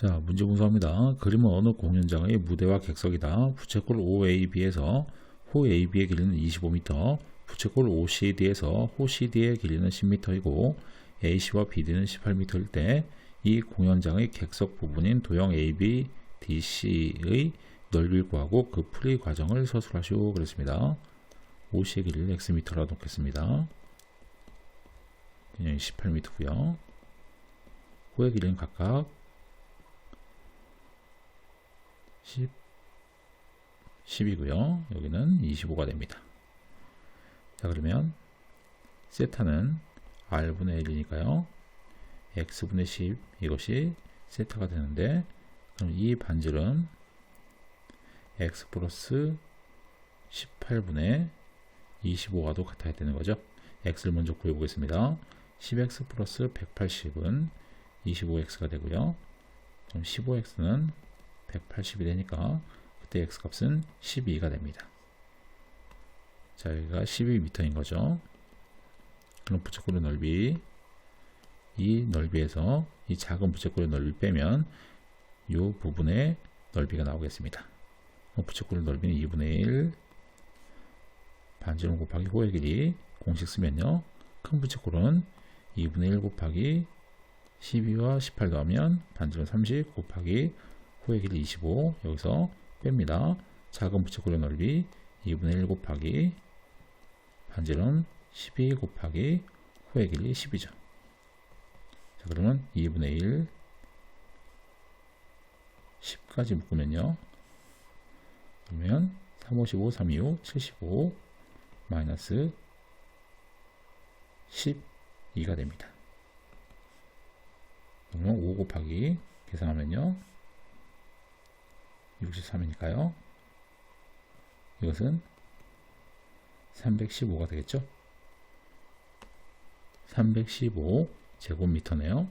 자, 문제 분석합니다. 그림은 어느 공연장의 무대와 객석이다. 부채꼴 OAB에서 호 AB의 길이는 25m, 부채꼴 OCD에서 호 CD의 길이는 10m이고 AC와 BD는 18m일 때 이 공연장의 객석 부분인 도형 AB, DC의 넓이를 구하고 그 풀이 과정을 서술하시오 그랬습니다. OC의 길이를 xm라 놓겠습니다. 그냥 18m고요. 호의 길이는 각각 10, 10이고요. 여기는 25가 됩니다. 자 그러면 세타는 r분의 1이니까요. x분의 10 이것이 세타가 되는데 그럼 이 반지름 x 플러스 18분의 25와도 같아야 되는 거죠. x를 먼저 구해보겠습니다. 10x 플러스 180은 25x가 되고요. 그럼 15x는 180이 되니까 그때 x 값은 12가 됩니다. 자, 여기가 12m인 거죠. 그럼 부채꼴의 넓이 이 넓이에서 이 작은 부채꼴의 넓이 빼면 이 부분의 넓이가 나오겠습니다. 부채꼴의 넓이는 2분의 1 반지름 곱하기 호의 길이 공식 쓰면요. 큰 부채꼴은 2분의 1 곱하기 12와 18 더하면 반지름 30 곱하기 호의 길이 25 여기서 뺍니다. 작은 부채꼴의 넓이 2분의 1 곱하기 반지름 12 곱하기 호의 길이 10이죠. 자, 그러면 2분의 1 10까지 묶으면요. 그러면 3, 5, 15, 3, 2, 5, 75 마이너스 12가 됩니다. 그러면 5 곱하기 계산하면요. 63이니까요. 이것은 315가 되겠죠? 315 제곱미터네요.